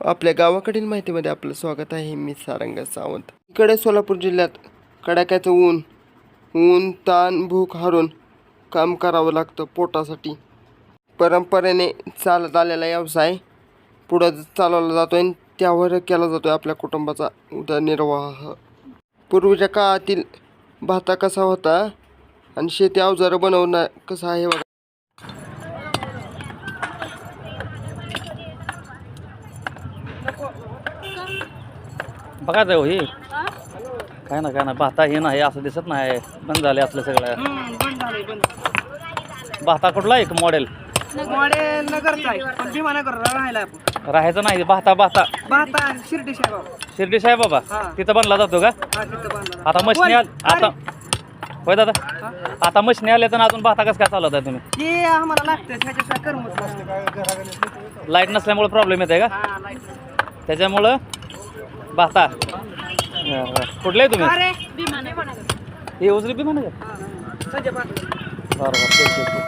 आपल्या गावाकडील माहितीमध्ये आपलं स्वागत आहे. मी सारंग सावंत. इकडे सोलापूर जिल्ह्यात कडाक्याचं ऊन ऊन ताण भूक हरून काम करावं लागतं पोटासाठी. परंपरेने चालत आलेला व्यवसाय पुढं चालवला जातो आणि त्यावर केला जातो आपल्या कुटुंबाचा उदरनिर्वाह. पूर्वीच्या काळातील भाता कसा होता आणि शेती अवजारं बनवणं कसं आहे? बघा बघा जाऊ हे. काय ना काय ना भाता हे नाही असं दिसत नाही. बंद झाले असलं सगळं. भाता कुठला एक मॉडेल मॉडेल नगरचा आहे पण भीमा नगरला राहायला आपण राहायचं नाही भाता भाता. आणि शिर्डी साहेब शिर्डी साहेब बाबा? हा. तिथं बनला जातो का? हा तिथं बांधला आता मशनी आल आता होय दादा? आता मशनी आल्या तर अजून भाता कसं काय चालवत आहे तुम्ही? हे आम्हाला लागतं ह्याच्याशिवाय करमत नसतं. लाइट नसल्यामुळे प्रॉब्लेम येत आहे का? हा लाइट त्याच्यामुळं भाता बरं. कुठले तुम्ही? हे उजरी बी म्हणा बरोबर